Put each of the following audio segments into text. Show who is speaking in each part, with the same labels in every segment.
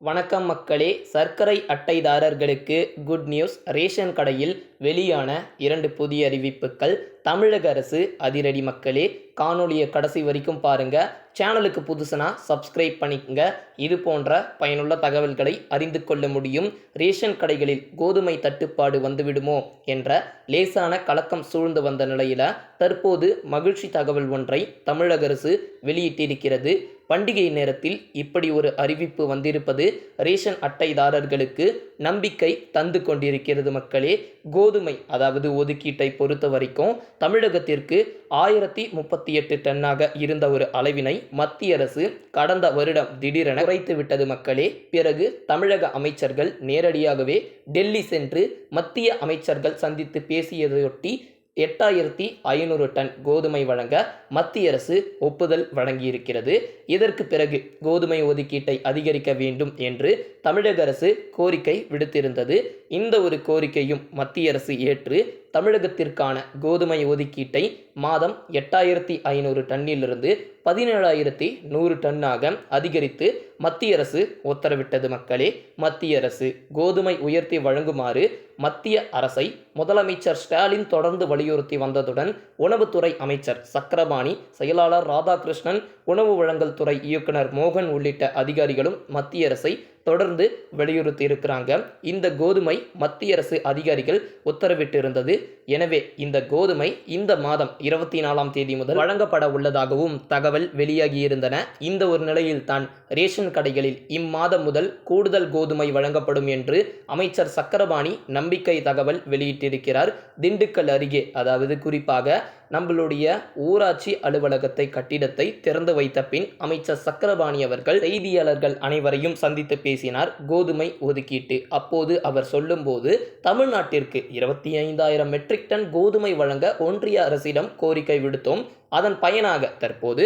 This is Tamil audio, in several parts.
Speaker 1: வணக்கம் மக்களே. சர்க்கரை அட்டைதாரர்களுக்கு குட் நியூஸ் ரேஷன் கடையில் வெளியான இரண்டு புதிய அறிவிப்புகள் தமிழக அரசு அதிரடி மக்களே. காணொலியை கடைசி வரைக்கும் பாருங்க. சேனலுக்கு புதுசுனா சப்ஸ்கிரைப் பண்ணிக்கங்க. இது போன்ற பயனுள்ள தகவல்களை அறிந்து கொள்ள முடியும். ரேஷன் கடைகளில் கோதுமை தட்டுப்பாடு வந்துவிடுமோ என்ற லேசான கலக்கம் சூழ்ந்து வந்த நிலையில் தற்போது மகிழ்ச்சி தகவல் ஒன்றை தமிழக அரசு வெளியிட்டிருக்கிறது. பண்டிகை நேரத்தில் இப்படி ஒரு அறிவிப்பு வந்திருப்பது ரேஷன் அட்டைதாரர்களுக்கு நம்பிக்கை தந்து கொண்டிருக்கிறது மக்களே. கோதுமை அதாவது ஒதுக்கீட்டை பொறுத்த வரைக்கும் தமிழகத்திற்கு ஆயிரத்தி முப்பத்தி எட்டு டன்னாக இருந்த ஒரு அளவினை மத்திய அரசு கடந்த வருடம் திடீரென குறைத்து விட்டது மக்களே. பிறகு தமிழக அமைச்சர்கள் நேரடியாகவே டெல்லி சென்று மத்திய அமைச்சர்கள் சந்தித்து பேசியதையொட்டி எட்டாயிரத்தி ஐநூறு டன் கோதுமை வழங்க மத்திய அரசு ஒப்புதல் வழங்கியிருக்கிறது. இதற்கு பிறகு கோதுமை ஒதுக்கீட்டை அதிகரிக்க வேண்டும் என்று தமிழக அரசு கோரிக்கை விடுத்திருந்தது. இந்த ஒரு கோரிக்கையும் மத்திய அரசு ஏற்று தமிழகத்திற்கான கோதுமை ஒதுக்கீட்டை மாதம் எட்டாயிரத்தி ஐநூறு டன்னிலிருந்து பதினேழாயிரத்தி நூறு டன்னாக அதிகரித்து மத்திய அரசு உத்தரவிட்டது மக்களே. மத்திய அரசு கோதுமை உயர்த்தி வழங்குமாறு மத்திய அரசை முதலமைச்சர் ஸ்டாலின் தொடர்ந்து வலியுறுத்தி வந்ததுடன் உணவுத்துறை அமைச்சர் சக்கரபாணி செயலாளர் ராதாகிருஷ்ணன் உணவு வழங்கல் துறை இயக்குனர் மோகன் உள்ளிட்ட அதிகாரிகளும் மத்திய அரசை தொடர்ந்து வலியுறுத்தி இருக்கிறாங்க இந்த கோதுமை மத்திய அரசு அதிகாரிகள் உத்தரவிட்டிருந்தது. எனவே இந்த கோதுமை இந்த மாதம் இருபத்தி நாலாம் தேதி முதல் வழங்கப்பட உள்ளதாகவும் தகவல் வெளியாகியிருந்தன. இந்த ஒரு நிலையில் தான் ரேஷன் கடைகளில் இம்மாதம் முதல் கூடுதல் கோதுமை வழங்கப்படும் என்று அமைச்சர் சக்கரபாணி நம்பிக்கை தகவல் வெளியிட்டிருக்கிறார். திண்டுக்கல் அருகே அதாவது குறிப்பாக நம்மளுடைய ஊராட்சி அலுவலகத்தை கட்டிடத்தை திறந்து வைத்த பின் அமைச்சர் சக்கரபாணி அவர்கள் செய்தியாளர்கள் அனைவரையும் சந்தித்து பேசினார். கோதுமை ஒதுக்கீட்டு அப்போது அவர் சொல்லும்போது தமிழ்நாட்டிற்கு இருபத்தி ஐந்தாயிரம் மெட்ரிக் டன் கோதுமை வழங்க ஒன்றிய அரசிடம் கோரிக்கை விடுத்தோம். அதன் பயனாக தற்போது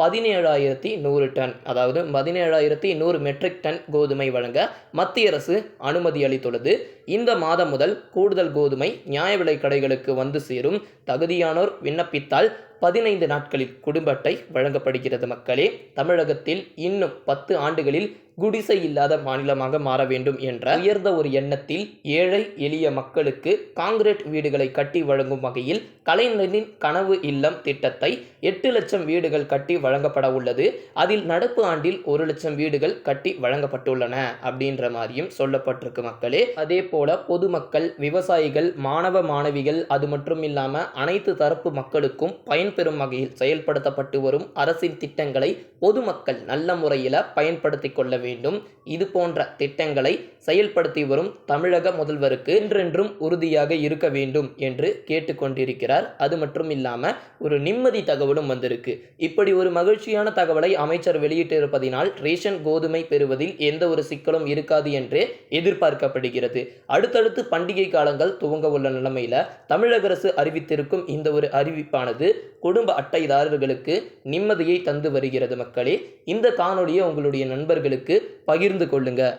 Speaker 1: பதினேழாயிரத்தி நூறு டன். அதாவது பதினேழாயிரத்தி நூறு மெட்ரிக் டன் கோதுமை வழங்க மத்திய அரசு அனுமதி அளித்துள்ளது. இந்த மாதம் முதல் கூடுதல் கோதுமை நியாய விலை கடைகளுக்கு வந்து சேரும். தகுதியானோர் விண்ணப்பித்தால் பதினைந்து நாட்களில் குடும்ப அட்டை வழங்கப்படுகிறது மக்களே. தமிழகத்தில் இன்னும் பத்து ஆண்டுகளில் குடிசை இல்லாத மாநிலமாக மாற வேண்டும் என்ற உயர்ந்த ஒரு எண்ணத்தில் ஏழை எளிய மக்களுக்கு காங்கிரீட் வீடுகளை கட்டி வழங்கும் வகையில் கலைஞரின் கனவு இல்லம் திட்டத்தை எட்டு லட்சம் வீடுகள் கட்டி வழங்கப்பட உள்ளது. அதில் நடப்பு ஆண்டில் ஒரு லட்சம் வீடுகள் கட்டி வழங்கப்பட்டுள்ளன அப்படின்ற மாதிரியும் சொல்லப்பட்டிருக்கு மக்களே. அதே போல பொதுமக்கள் விவசாயிகள் மாணவ மாணவிகள் அது மட்டும் இல்லாமல் அனைத்து தரப்பு மக்களுக்கும் பயன் பயன்பெறும் வகையில் செயல்படுத்தப்பட்டு வரும் அரசின் திட்டங்களை பொதுமக்கள் நல்ல முறையில் பயன்படுத்தி கொள்ள வேண்டும். இது போன்ற திட்டங்களை செயல்படுத்தி வரும் தமிழக முதல்வருக்கு என்றென்றும் உறுதியாக இருக்க வேண்டும் என்று கேட்டுக்கொண்டிருக்கிறார். அது மட்டும் இல்லாமல் ஒரு நிம்மதி தகவலும் வந்திருக்கு. இப்படி ஒரு மகிழ்ச்சியான தகவலை அமைச்சர் வெளியிட்டிருப்பதினால் ரேஷன் கோதுமை பெறுவதில் எந்த ஒரு சிக்கலும் இருக்காது என்று எதிர்பார்க்கப்படுகிறது. அடுத்தடுத்து பண்டிகை காலங்கள் துவங்க உள்ள நிலைமையில தமிழக அரசு அறிவித்திருக்கும் இந்த ஒரு அறிவிப்பானது குடும்ப அட்டைதாரர்களுக்கு நிம்மதியை தந்து வருகிறது மக்களே. இந்த காணொலியை உங்களுடைய நண்பர்களுக்கு பகிர்ந்து கொள்ளுங்கள்